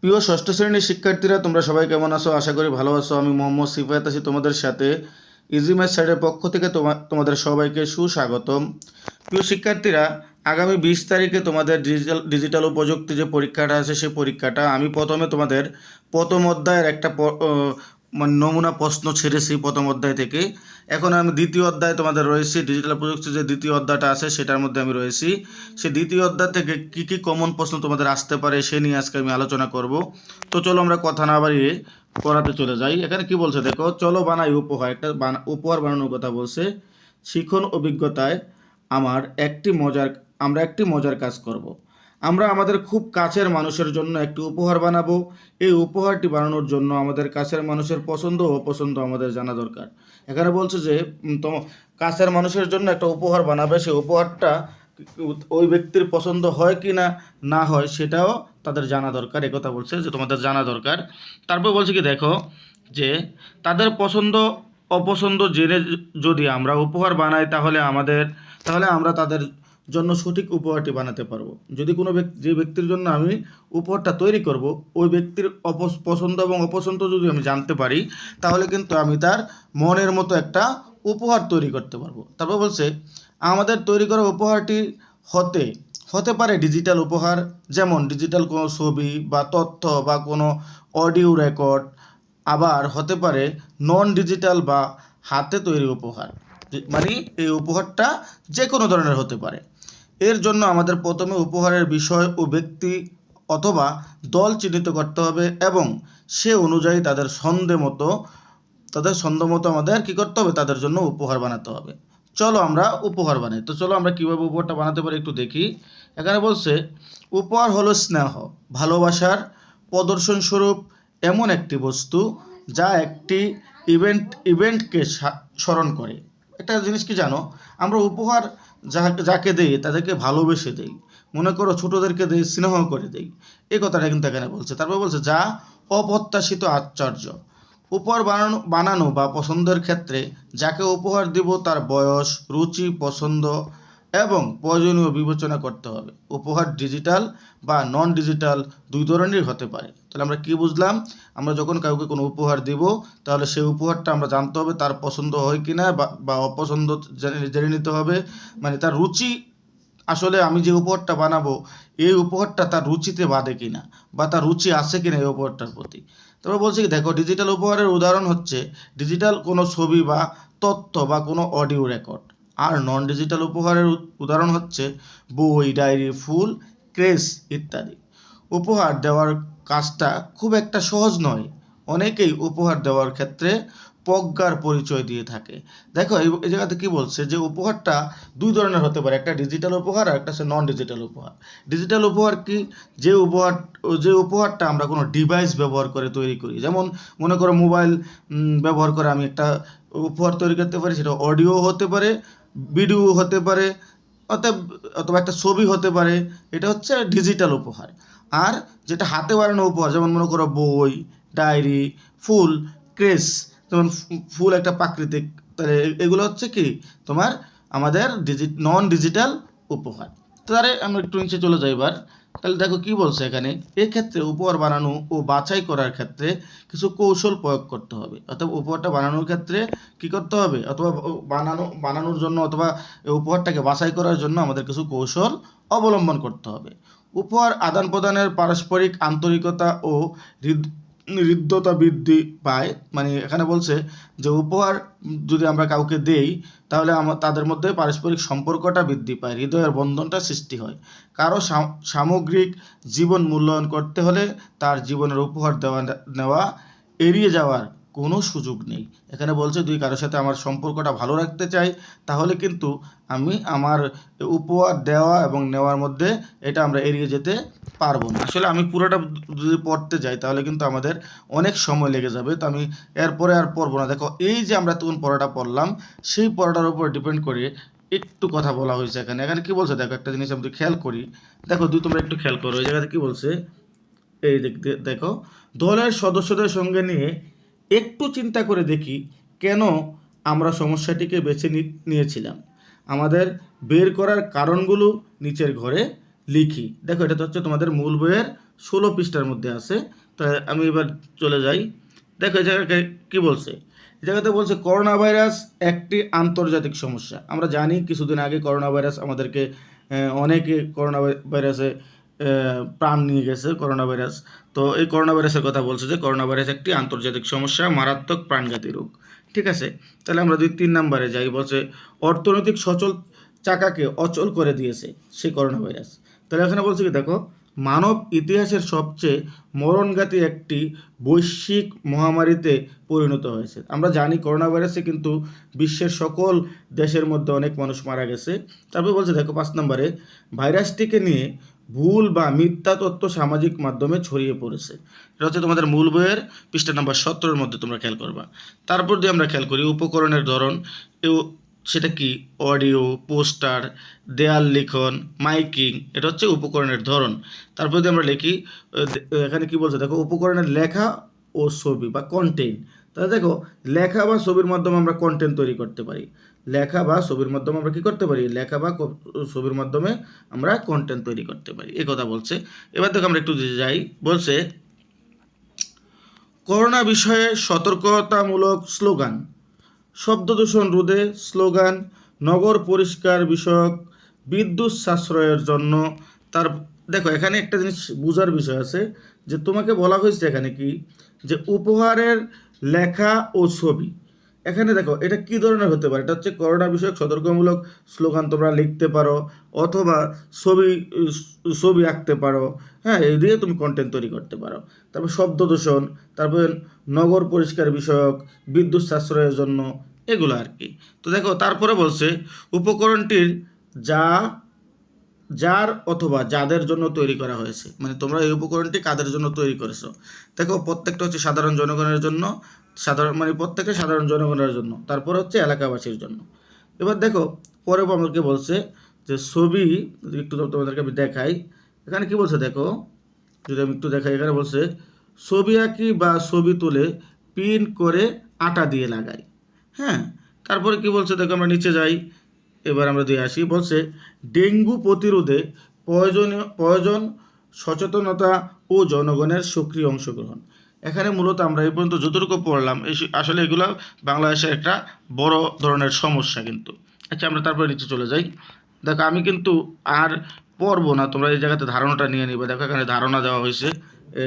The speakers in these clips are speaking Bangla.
প্রিয় ষষ্ঠ শ্রেণির শিক্ষার্থীরা, তোমরা সবাই কেমন আছো? আশা করি ভালো আছো। আমি মোহাম্মদ সিফায়াত আছি তোমাদের সাথে। ইজি ম্যাথ সাইডের পক্ষ থেকে তোমা- তোমাদের সবাইকে সুস্বাগতম। প্রিয় শিক্ষার্থীরা, আগামী বিশ তারিখে তোমাদের ডিজিটাল ডিজিটাল প্রযুক্তি যে পরীক্ষাটা আছে, সেই পরীক্ষাটা আমি প্রথমে তোমাদের প্রথম অধ্যায়ের একটা মানে নমুনা প্রশ্ন ছেড়েছি প্রথম অধ্যায় থেকে। এখন আমি দ্বিতীয় অধ্যায় তোমাদের রয়েছি ডিজিটাল প্রযুক্তি যে দ্বিতীয় অধ্যায়টা আছে সেটার মধ্যে আমি রয়েছি। সেই দ্বিতীয় অধ্যায় থেকে কি কি কমন প্রশ্ন তোমাদের আসতে পারে সে নিয়ে আজকে আমি আলোচনা করব। তো চলো আমরা কথা না বাড়িয়ে করাতে চলে যাই। এখানে কি বলছে দেখো, চলো বানাই উপহার, একটা উপহার বানানোর কথা বলছে। শিখন অভিজ্ঞতায় আমার একটি মজার, আমরা একটি মজার কাজ করব। আমরা আমাদের খুব কাছের মানুষের জন্য একটি উপহার বানাবো। এই উপহারটি বানানোর জন্য আমাদের কাছের মানুষের পছন্দ ও অপছন্দ আমাদের জানা দরকার। এখানে বলছে যে তোম, কাছের মানুষের জন্য একটা উপহার বানাবে। সেই উপহারটা ওই ব্যক্তির পছন্দ হয় কি না না হয় সেটাও তাদের জানা দরকার। একথা বলছে যে, তোমাদের জানা দরকার। তারপর বলছে কি, দেখো, যে, তাদের পছন্দ, অপছন্দ জেনে যদি আমরা উপহার বানাই তাহলে আমাদের, তাহলে আমরা তাদের জন্য সঠিক উপহারটি বানাতে পারব। যদি কোনো ব্যক্তি, যে ব্যক্তির জন্য আমি উপহারটা তৈরি করব, ওই ব্যক্তির অপস- পছন্দ এবং অপছন্দ যদি আমি জানতে পারি, তাহলে কিন্তু আমি তার মনের মতো একটা উপহার তৈরি করতে পারব। তারপর বলছে, আমাদের তৈরি করা উপহারটি হতে হতে পারে ডিজিটাল উপহার, যেমন ডিজিটাল কোনো ছবি বা তথ্য বা কোনো অডিও রেকর্ড আবার হতে পারে নন ডিজিটাল বা হাতে তৈরি উপহার। মানে এই উপহারটা যে কোনো ধরনের হতে পারে। এর জন্য আমাদের প্রথমে উপহারের বিষয় ও ব্যক্তি অথবা দল চিহ্নিত করতে হবে এবং সে অনুযায়ী তাদের ছন্দে মতো, তাদের ছন্দ মতো আমাদের কী করতে হবে? তাদের জন্য উপহার বানাতে হবে। চলো আমরা উপহার বানাই। তো চলো আমরা কীভাবে উপহারটা বানাতে পারি একটু দেখি। এখানে বলছে, উপহার হলো স্নেহ, ভালোবাসার প্রদর্শন স্বরূপ এমন একটি বস্তু যা একটি ইভেন্ট, ইভেন্টকে স্মরণ করে। একটা জিনিস কি জানো? আমরা উপহার যাকে যাকে দেই, তাদেরকে ভালোবেসে দেই। মনে করো ছোটদেরকে দেই, স্নেহ করে দেই। এই কথাটা কিন্তু এখানে বলছে। তারপর বলছে, যা অপ্রত্যাশিত আশ্চর্য। উপহার বানানো বানানো বা পছন্দের ক্ষেত্রে যাকে উপহার দিব তার বয়স, রুচি, পছন্দ এবং প্রয়োজনীয় বিবেচনা করতে হবে। উপহার ডিজিটাল বা নন ডিজিটাল দুই ধরনেরই হতে পারে। তাহলে আমরা কি বুঝলাম? আমরা যখন কাউকে কোনো উপহার দিব, তাহলে সেই উপহারটা আমরা জানতে হবে তার পছন্দ হয় কি না বা- অপছন্দ জেনে নিতে হবে। মানে তার রুচি, আসলে আমি যে উপহারটা বানাবো, এই উপহারটা তার রুচিতে বাদে কিনা বা তার রুচি আছে কিনা এই উপহারটার প্রতি। তবে বলছি কি, দেখো ডিজিটাল উপহারের উদাহরণ হচ্ছে ডিজিটাল কোনো ছবি বা তথ্য বা কোনো অডিও রেকর্ড আর নন ডিজিটাল উপহারের উদাহরণ হচ্ছে বই ডায়েরি ফুল ক্রেস ইত্যাদি। উপহার দেওয়ার কাজটা খুব একটা সহজ নয়। অনেকেই উপহার দেওয়ার ক্ষেত্রে প্রজ্ঞার পরিচয় দিয়ে থাকে। দেখো এই জায়গাতে কি বলছে যে উপহারটা দুই ধরনের হতে পারে একটা ডিজিটাল উপহার আর একটা হচ্ছে নন ডিজিটাল উপহার। ডিজিটাল উপহার কি? যে উপহার যে উপহারটা আমরা কোনো ডিভাইস ব্যবহার করে তৈরি করি যেমন মনে করো মোবাইল ব্যবহার করে আমি একটা উপহার তৈরি করতে পারি সেটা অডিও হতে পারে ভিডিও হতে পারে অতএব অথবা একটা ছবি হতে পারে, এটা হচ্ছে ডিজিটাল উপহার। আর যেটা হাতে বানানো উপহার, যেমন মনে করো বই, ডায়েরি, ফুল, ক্রেস, যেমন ফুল একটা প্রাকৃতিক, তাহলে এগুলো হচ্ছে কি? তোমার আমাদের ডিজি নন ডিজিটাল উপহার। তাহলে আমরা একটু নিচে চলে যাই এবার। তাহলে দেখো কি বলছে এখানে? এক্ষেত্রে উপহার বানানো ও বাছাই করার ক্ষেত্রে কিছু কৌশল প্রয়োগ করতে হবে। অথবা উপহারটা বানানোর ক্ষেত্রে কি করতে হবে? অথবা বানানো, বানানোর জন্য অথবা উপহারটাকে বাছাই করার জন্য আমাদের কিছু কৌশল অবলম্বন করতে হবে। উপহার আদান প্রদানের পারস্পরিক আন্তরিকতা ও হৃদ্যতা বৃদ্ধি পায়। মানে এখানে বলছে যে, উপহার যদি আমরা কাউকে দেই, তাহলে আমার তাদের মধ্যে পারস্পরিক সম্পর্কটা বৃদ্ধি পায়, হৃদয়ের বন্ধনটা সৃষ্টি হয়। কারও সাম- সামগ্রিক জীবন মূল্যায়ন করতে হলে তার জীবনের উপহার দেওয়া, নেওয়া এড়িয়ে যাওয়ার কোনো সুযোগ নেই। এখানে বলছে, দুই কারোর সাথে আমার সম্পর্কটা ভালো রাখতে চাই, তাহলে কিন্তু আমি আমার উপহার দেওয়া এবং নেওয়ার মধ্যে এটা আমরা এড়িয়ে যেতে পারব না। আসলে আমি পুরোটা যদি পড়তে যাই, তাহলে কিন্তু আমাদের অনেক সময় লেগে যাবে। তো আমি এরপরে আর পড়ব না। দেখো, এই যে আমরা তখন পড়াটা পড়লাম, সেই পড়াটার উপর ডিপেন্ড করে একটু কথা বলা হয়েছে এখানে। এখানে কি বলছে? দেখো, একটা জিনিস আমি খেয়াল করি, দেখো, দুই, তোমরা একটু খেয়াল করো। এই জায়গাতে কি বলছে? এই দেখো, দলের সদস্যদের সঙ্গে নিয়ে একটু চিন্তা করে দেখি কেন আমরা সমস্যাটিকে বেছে নিয়েছিলাম। আমাদের বের করার কারণগুলো নিচের ঘরে লিখি। দেখো, এটা তো হচ্ছে তোমাদের মূল বইয়ের ষোলো পৃষ্ঠার মধ্যে আছে। তা আমি এবার চলে যাই। দেখো, এই জায়গায় কি বলছে? এই জায়গাতে বলছে, করোনা ভাইরাস একটি আন্তর্জাতিক সমস্যা। আমরা জানি কিছুদিন আগে করোনা ভাইরাস আমাদেরকে অনেকে করোনা ভাইরাসে প্রাণ নিয়ে গেছে, করোনা ভাইরাস। তো এই করোনা ভাইরাসের কথা বলছে যে করোনা ভাইরাস একটি আন্তর্জাতিক সমস্যা, মারাত্মক প্রাণঘাতী রোগ। ঠিক আছে? তাহলে আমরা দুই তিন নম্বরে যাই, বলছে অর্থনৈতিক সচল চাকাকে অচল করে দিয়েছে সেই করোনা ভাইরাস তাহলে এখানে বলছে কি, দেখো, মানব ইতিহাসের সবচেয়ে মরণঘাতী একটি বৈশ্বিক মহামারীতে পরিণত হয়েছে। আমরা জানি করোনা ভাইরাসে কিন্তু বিশ্বের সকল দেশের মধ্যে অনেক মানুষ মারা গেছে। তারপরে বলছে, দেখো, পাঁচ নম্বরে, ভাইরাসটিকে নিয়ে ভুল বা মিথ্যা তথ্য সামাজিক মাধ্যমে ছড়িয়ে পড়েছে। এটা হচ্ছে তোমাদের মূল বইয়ের পৃষ্ঠা নাম্বার সতেরোর মধ্যে তোমরা খেয়াল করবা। তারপর দিয়ে আমরা খেয়াল করি উপকরণের ধরন। এও সেটা কি? অডিও, পোস্টার, দেয়াল লিখন, মাইকিং, এটা হচ্ছে উপকরণের ধরন। তারপর যদি আমরা লিখি এখানে কি বলছে? দেখো, উপকরণের লেখা ও ছবি বা কন্টেন্ট তাহলে দেখো, লেখা বা ছবির মাধ্যমে আমরা কন্টেন্ট তৈরি করতে পারি। লেখা বা ছবির মাধ্যমে আমরা কি করতে পারি? লেখা বা ছবির মাধ্যমে আমরা কন্টেন্ট তৈরি করতে পারি। এই কথা বলছে। এবার দেখো আমরা একটু যাই। বলছে, করোনা বিষয়ে সতর্কতামূলক স্লোগান। শব্দ দূষণ রোধে স্লোগান, নগর পরিষ্কার বিষয়ক, বিদ্যুৎ সাশ্রয়ের জন্য। তার, দেখো, এখানে একটা জিনিস বোঝার বিষয় আছে, যে তোমাকে বলা হয়েছে এখানে কি? যে উপহারের লেখা ও ছবি। এখানে দেখো, এটা কি ধরনের হতে পারে? এটা হচ্ছে করোনা বিষয়ক সতর্কমূলক স্লোগান তোমরা লিখতে পারো, অথবা ছবি ছবি আঁকতে পারো হ্যাঁ এই দিয়ে তুমি কন্টেন্ট তৈরি করতে পারো। তারপর শব্দ দূষণ, তারপর নগর পরিষ্কার বিষয়ক, বিদ্যুৎ সাশ্রয়ের জন্য, এগুলো আর কি। তো দেখো, তারপরে বলছে, উপকরণটির যা যার অথবা যাদের জন্য তৈরি করা হয়েছে। মানে তোমরা এই উপকরণটি কাদের জন্য তৈরি করেছ? দেখো, প্রত্যেকটা হচ্ছে সাধারণ জনগণের জন্য, সাধারণ মানে প্রত্যেকটা সাধারণ জনগণের জন্য, তারপর হচ্ছে এলাকাবাসীর জন্য। এবার দেখো, পরে আমাকে বলছে যে ছবি, একটু তোমাদেরকে আমি দেখাই। এখানে কি বলছে দেখো, যদি আমি একটু দেখাই, এখানে বলছে, ছবি আঁকি বা ছবি তুলে পিন করে আটা দিয়ে লাগাই। হ্যাঁ তারপরে কি বলছে দেখো, আমরা নিচে যাই। এবার আমরা দিয়ে আসি। বলছে, ডেঙ্গু প্রতিরোধে প্রয়োজনীয় প্রয়োজন, সচেতনতা ও জনগণের সক্রিয় অংশগ্রহণ। এখানে মূলত আমরা এই পর্যন্ত যতটুকু পড়লাম আসলে এগুলো বাংলাদেশের একটা বড় ধরনের সমস্যা কিন্তু। আচ্ছা আমরা তারপরে নিচে চলে যাই। দেখো, আমি কিন্তু আর পড়ব না, তোমরা এই জায়গাতে ধারণাটা নিয়ে নিবে। দেখো, এখানে ধারণা দেওয়া হয়েছে।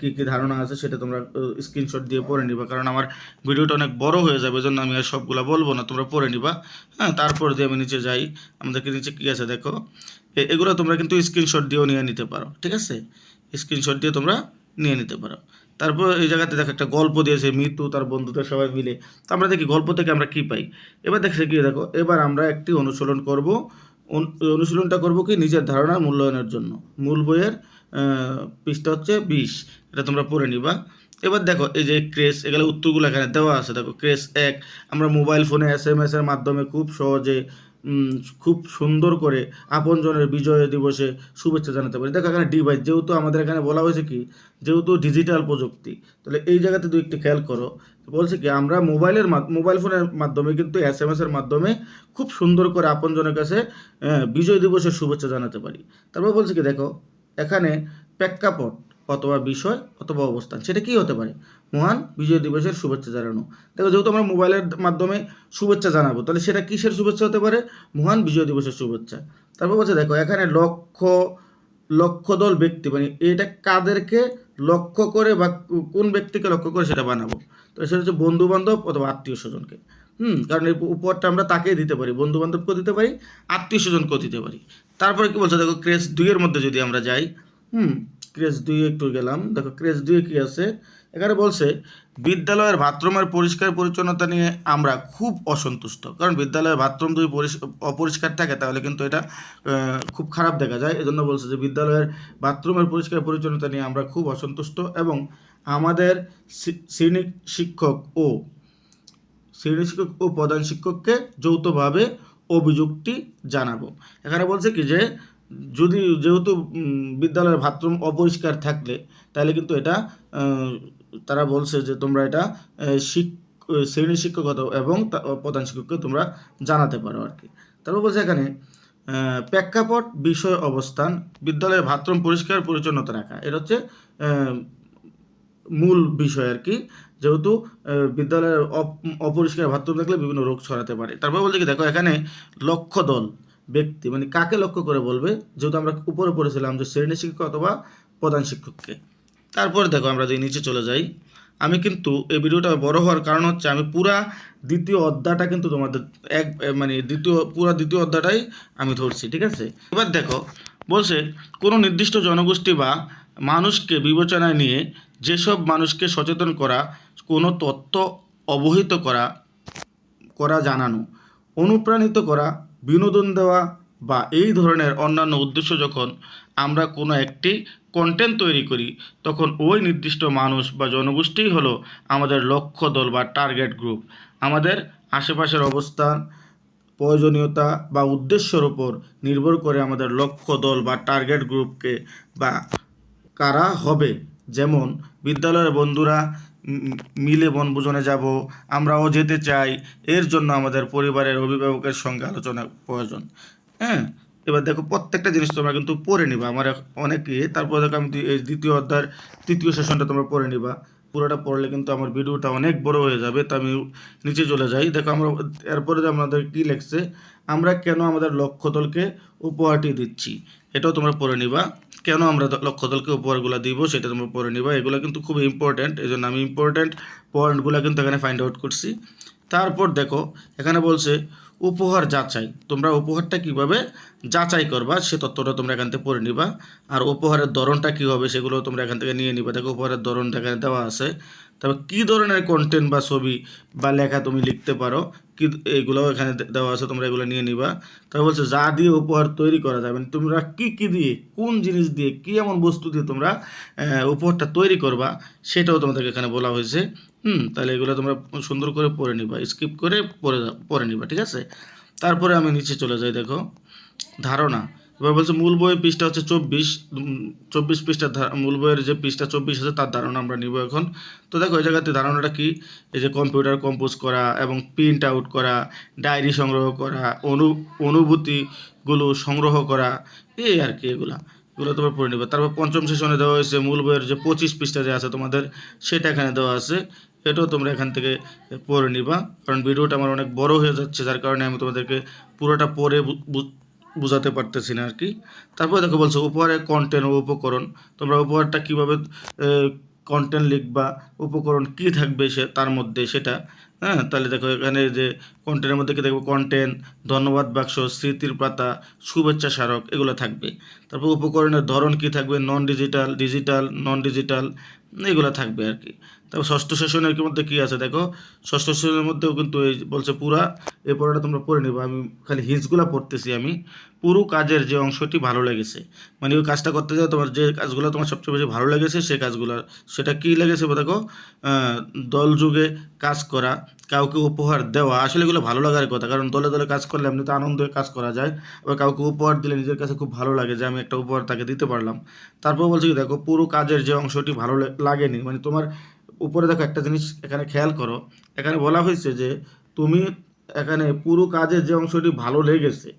কি কি ধারণা আছে সেটা তোমরা স্ক্রিনশট দিয়ে পড়ে নিবা। কারণ আমার ভিডিওটা অনেক বড় হয়ে যাবে ওই জন্য আমি আর সবগুলো বলব না, তোমরা পড়ে নিবা। হ্যাঁ তারপর দিয়ে আমি নিচে যাই। আমাদেরকে নিচে কী আছে দেখো? এগুলো তোমরা কিন্তু স্ক্রিনশট দিয়েও নিয়ে নিতে পারো, ঠিক আছে? স্ক্রিনশট দিয়ে তোমরা নিয়ে নিতে পারো। তারপর এই জায়গাতে দেখো একটা গল্প দিয়েছে মৃত্যু তার বন্ধুদের সবাই মিলে। তো আমরা দেখি গল্প থেকে আমরা কি পাই। এবার দেখছে কি দেখো, এবার আমরা একটি অনুশীলন করব। অনু- অনুশীলনটা করব কি নিজের ধারণার মূল্যায়নের জন্য, মূল বইয়ের পৃষ্ঠা হচ্ছে বিশ। এটা তোমরা পড়ে নিবা। এবার দেখো, এই যে ক্রেস এগুলো উত্তরগুলো এখানে দেওয়া আছে। দেখো, ক্রেস এক, আমরা মোবাইল ফোনে এস এম এর মাধ্যমে খুব সহজে খুব সুন্দর করে আপনজনের বিজয় দিবসে শুভেচ্ছা জানাতে পারি। দেখো, এখানে ডিভাইস যেহেতু আমাদের এখানে বলা হয়েছে কি, যেহেতু ডিজিটাল প্রযুক্তি, তাহলে এই জায়গাতে দু একটু খেয়াল করো। বলছে কি, আমরা মোবাইলের মোবাইল ফোনের মাধ্যমে কিন্তু এস এম এস এর মাধ্যমে খুব সুন্দর করে আপনজনের কাছে বিজয় দিবসের শুভেচ্ছা জানাতে পারি। তারপর বলছে কি, দেখো এখানে প্রেক্ষাপট অথবা বিষয় অথবা অবস্থান, সেটা কি হতে পারে? মহান বিজয় দিবসের শুভেচ্ছা জানানো। দেখো, যেহেতু আমরা মোবাইলের মাধ্যমে শুভেচ্ছা জানাব, তাহলে সেটা কিসের শুভেচ্ছা হতে পারে? মহান বিজয় দিবসের শুভেচ্ছা। তারপর বলছে, দেখো, এখানে লক্ষ্য লক্ষ্য দল ব্যক্তি মানে এটা কাদেরকে লক্ষ্য করে বা কোন ব্যক্তিকে লক্ষ্য করে সেটা বানাবো? তো সেটা হচ্ছে বন্ধু বান্ধব অথবা আত্মীয় স্বজনকে। হুম, কারণ এই উপহারটা আমরা তাকেই দিতে পারি বন্ধু বান্ধবকেও দিতে পারি আত্মীয় স্বজনকেও দিতে পারি। তারপরে কি বলছে? দেখো ক্রেস দুইয়ের মধ্যে যদি আমরা যাই, হুম ক্রেস দুই একটু গেলাম। দেখো ক্রেস দুইয়ে কি আছে? এখানে বলছে, বিদ্যালয়ের বাথরুমের পরিষ্কার পরিচ্ছন্নতা নিয়ে আমরা খুব অসন্তুষ্ট। কারণ বিদ্যালয়ের বাথরুম যদি পরিষ- অপরিষ্কার থাকে, তাহলে কিন্তু এটা খুব খারাপ দেখা যায়। এজন্য বলছে যে, বিদ্যালয়ের বাথরুমের পরিষ্কার পরিচ্ছন্নতা নিয়ে আমরা খুব অসন্তুষ্ট এবং আমাদের শিক্ষক ও শ্রেণি শিক্ষক ও প্রধান শিক্ষককে যৌথভাবে অভিযোগটি জানাব। এখানে বলছে কি যে, যদি যেহেতু বিদ্যালয়ের বাথরুম অপরিষ্কার থাকলে, তাহলে কিন্তু এটা তারা বলছে যে তোমরা এটা শিক- শ্রেণি শিক্ষক এবং প্রধান শিক্ষককে তোমরা জানাতে পারো আর কি। তারপর বলছে এখানে প্রেক্ষাপট বিষয় অবস্থান, বিদ্যালয়ের বাথরুম পরিষ্কার পরিচ্ছন্নতা রাখা। এটা হচ্ছে মূল বিষয় আর কি, যেহেতু বিদ্যালয়ের অপ- অপরিষ্কার বাথরুম থাকলে বিভিন্ন রোগ ছড়াতে পারে। তারপর বলছে কি, দেখো, এখানে লক্ষ্য দল, ব্যক্তি মানে কাকে লক্ষ্য করে বলবে? যেহেতু আমরা উপরে পড়েছিলাম যে শ্রেণি শিক্ষক অথবা প্রধান শিক্ষককে। তারপর দেখো, আমরা যদি নিচে চলে যাই, আমি কিন্তু এই ভিডিওটা বড় হওয়ার কারণ হচ্ছে, আমি পুরা দ্বিতীয় অধ্যায়টা কিন্তু তোমাদের এক মানে দ্বিতীয়, পুরা দ্বিতীয় অধ্যায়টাই আমি ধরছি, ঠিক আছে? এবার দেখো, বলছে, কোনো নির্দিষ্ট জনগোষ্ঠী বা মানুষকে বিবেচনায় নিয়ে যেসব মানুষকে সচেতন করা, কোনো তথ্য অবহিত করা করা, জানানো, অনুপ্রাণিত করা, বিনোদন দেওয়া বা এই ধরনের অন্যান্য উদ্দেশ্য যখন আমরা কোনো একটি কন্টেন্ট তৈরি করি, তখন ওই নির্দিষ্ট মানুষ বা জনগোষ্ঠী হলো আমাদের লক্ষ্য দল বা টার্গেট গ্রুপ আমাদের আশেপাশের অবস্থান, প্রয়োজনীয়তা বা উদ্দেশ্যের ওপর নির্ভর করে আমাদের লক্ষ্য দল বা টার্গেট গ্রুপকে বা কারা হবে। যেমন, বিদ্যালয়ের বন্ধুরা মিলে বনভোজনে যাব, আমরাও যেতে চাই, এর জন্য আমাদের পরিবারের অভিভাবকের সঙ্গে আলোচনা প্রয়োজন। হ্যাঁ? এবার দেখো, প্রত্যেকটা জিনিস তোমরা কিন্তু পড়ে নিবা। আমার অনেক ইয়ে তারপর দেখো আমি এই দ্বিতীয় অধ্যায়ের তৃতীয় সেশনটা তোমরা পড়ে নিবা। পুরোটা পড়লে কিন্তু আমার ভিডিওটা অনেক বড় হয়ে যাবে, তা আমি নিচে চলে যাই। দেখো, আমরা এরপরে আমাদের কী লেখছে, আমরা কেন আমাদের লক্ষ্যদলকে উপহারটি দিচ্ছি, এটাও তোমরা পড়ে নিবা। কেন আমরা লক্ষ্য দলকে উপহারগুলো দিব সেটা তোমরা পরে নিবা। এগুলো কিন্তু খুব ইম্পর্ট্যান্ট এই জন্য আমি ইম্পর্ট্যান্ট পয়েন্টগুলো কিন্তু এখানে ফাইন্ড আউট করছি। তারপর দেখো, এখানে বলছে, উপহার যাচাই। তোমরা উপহারটা কীভাবে যাচাই করবা, সে তথ্যটা তোমরা এখান থেকে পড়ে নিবা। আর উপহারের ধরনটা কী হবে সেগুলো তোমরা এখান থেকে নিয়ে নিবা। দেখো, উপহারের ধরনটা এখানে দেওয়া আছে। তবে কী ধরনের কন্টেন্ট বা ছবি বা লেখা তুমি লিখতে পারো, কি এইগুলোও এখানে দেওয়া আছে, তোমরা এগুলো নিয়ে নিবা। তবে বলছে, যা দিয়ে উপহার তৈরি করা যাবে, তোমরা কি কি দিয়ে, কোন জিনিস দিয়ে, কি এমন বস্তু দিয়ে তোমরা উপহারটা তৈরি করবা, সেটাও তোমাদেরকে এখানে বলা হয়েছে। হুম, তাহলে এগুলো তোমরা সুন্দর করে পড়ে নিবা স্কিপ করে পড়ে পড়ে নিবা, ঠিক আছে? তারপরে আমি নিচে চলে যাই, দেখো। ধারণা। এবার বলছে মূল বইয়ের পৃষ্ঠা হচ্ছে চব্বিশ চব্বিশ পৃষ্ঠার মূল বইয়ের যে পৃষ্ঠা চব্বিশ আছে তার ধারণা আমরা নিব এখন। তো দেখো এই জায়গাতে ধারণাটা কি? এই যে কম্পিউটার কম্পোজ করা এবং প্রিন্ট আউট করা, ডায়েরি সংগ্রহ করা, অনু, অনুভূতিগুলো সংগ্রহ করা, এই আর কি এগুলা। এগুলো তোমরা পড়ে নেবে। তারপর পঞ্চম সেশনে দেওয়া হয়েছে মূল বইয়ের যে পঁচিশ পৃষ্ঠা যে আছে তোমাদের, সেটা এখানে দেওয়া আছে। এটাও তোমরা এখান থেকে পড়ে নিবা। কারণ ভিডিওটা আমার অনেক বড় হয়ে যাচ্ছে, যার কারণে আমি তোমাদেরকে পুরোটা পড়ে বোঝাতে পারতেছি না আর কি। তারপরে দেখো বলছো, উপহারের কন্টেন্ট ও উপকরণ। তোমরা উপহারটা কীভাবে কন্টেন্ট লিখবা, উপকরণ কি থাকবে সে, তার মধ্যে সেটা হ্যাঁ? তাহলে দেখো এখানে যে কন্টেন্টের মধ্যে কি দেখব কন্টেন্ট ধন্যবাদ বাক্স, স্মৃতির পাতা, শুভেচ্ছা স্মারক, এগুলো থাকবে। তারপর উপকরণের ধরন কি থাকবে? Non digital digital non digital এগুলো থাকবে আর কি। তারপর ষষ্ঠ সেশনের মধ্যে কি আছে দেখো? ষষ্ঠ সেশনের মধ্যেও কিন্তু এই বলছে পুরা এই পড়াটা তোমরা পড়ে নিবা। আমি খালি হিজগুলা পড়তেছি আমি। পুরো কাজের যে অংশটি ভালো লেগেছে। মানে ওই কাজটা করতে যাও, তোমার যে কাজগুলো তোমার সবচেয়ে বেশি ভালো লেগেছে, সেই কাজগুলো। সেটা কি লেগেছে দেখো? দল যুগে কাজ করা, কাউকে উপহার দেওয়া, আসলে এগুলো ভালো লাগার কথা। কারণ দলে দলে কাজ করলে এমনিতে আনন্দে কাজ করা যায়। আবার কাউকে উপহার দিলে নিজের কাছে খুব ভালো লাগে যে, আমি একটা উপহার তাকে দিতে পারলাম। তারপর বলছি দেখো, পুরো কাজের যে অংশটি ভালো লাগেনি। মানে তোমার উপরে দেখো একটা জিনিস এখানে খেয়াল করো। এখানে বলা হয়েছে যে তুমি এখানে পুরো কাজের যে অংশটি ভালো লেগেছে,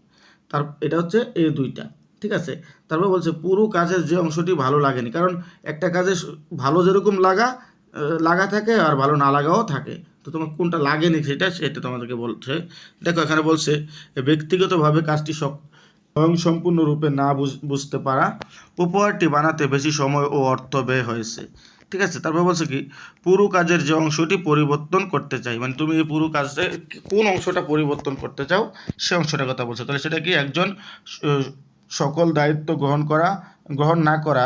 তার এটা হচ্ছে এই দুইটা, ঠিক আছে? তারপর বলছে পুরো কাজের যে অংশটি ভালো লাগেনি, কারণ একটা কাজে ভালো যেরকম লাগা লাগা থাকে আর ভালো না লাগাও থাকে। তো তোমার কোনটা লাগেনি সেটা সেটা তোমাদেরকে বলছে। দেখো এখানে বলছে, ব্যক্তিগতভাবে কাজটি স্বয়ং সম্পূর্ণরূপে না বুঝ- বুঝতে পারা, উপহারটি বানাতে বেশি সময় ও অর্থ ব্যয় হয়েছে। ঠিক আছে? তারপর বলছে কি, পুরো কাজের যে অংশটি পরিবর্তন করতে চাই। মানে তুমি এই পুরো কাজে কোন অংশটা পরিবর্তন করতে চাও, সে অংশটার কথা বলছো। তাহলে সেটা কি? একজন সকল দায়িত্ব গ্রহণ করা, গ্রহণ না করা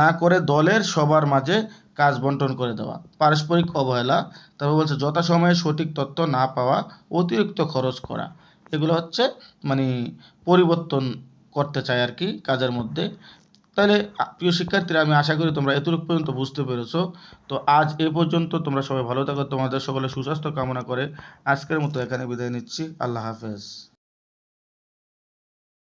না করে দলের সবার মাঝে কাজ বন্টন করে দেওয়া। পারস্পরিক অবহেলা, তারপর বলছে যথাসময়ে সঠিক তথ্য না পাওয়া, অতিরিক্ত খরচ করা। এগুলো হচ্ছে মানে পরিবর্তন করতে চাই আর কি কাজের মধ্যে। তাহলে প্রিয় শিক্ষার্থীরা, আমি আশা করি তোমরা এতটুকু পর্যন্ত বুঝতে পেরেছ। তো আজ এ পর্যন্ত তোমরা সবাই ভালো থাকো, তোমাদের সকলে সুস্বাস্থ্য কামনা করে আজকের মতো এখানে বিদায় নিচ্ছি। আল্লাহ হাফেজ।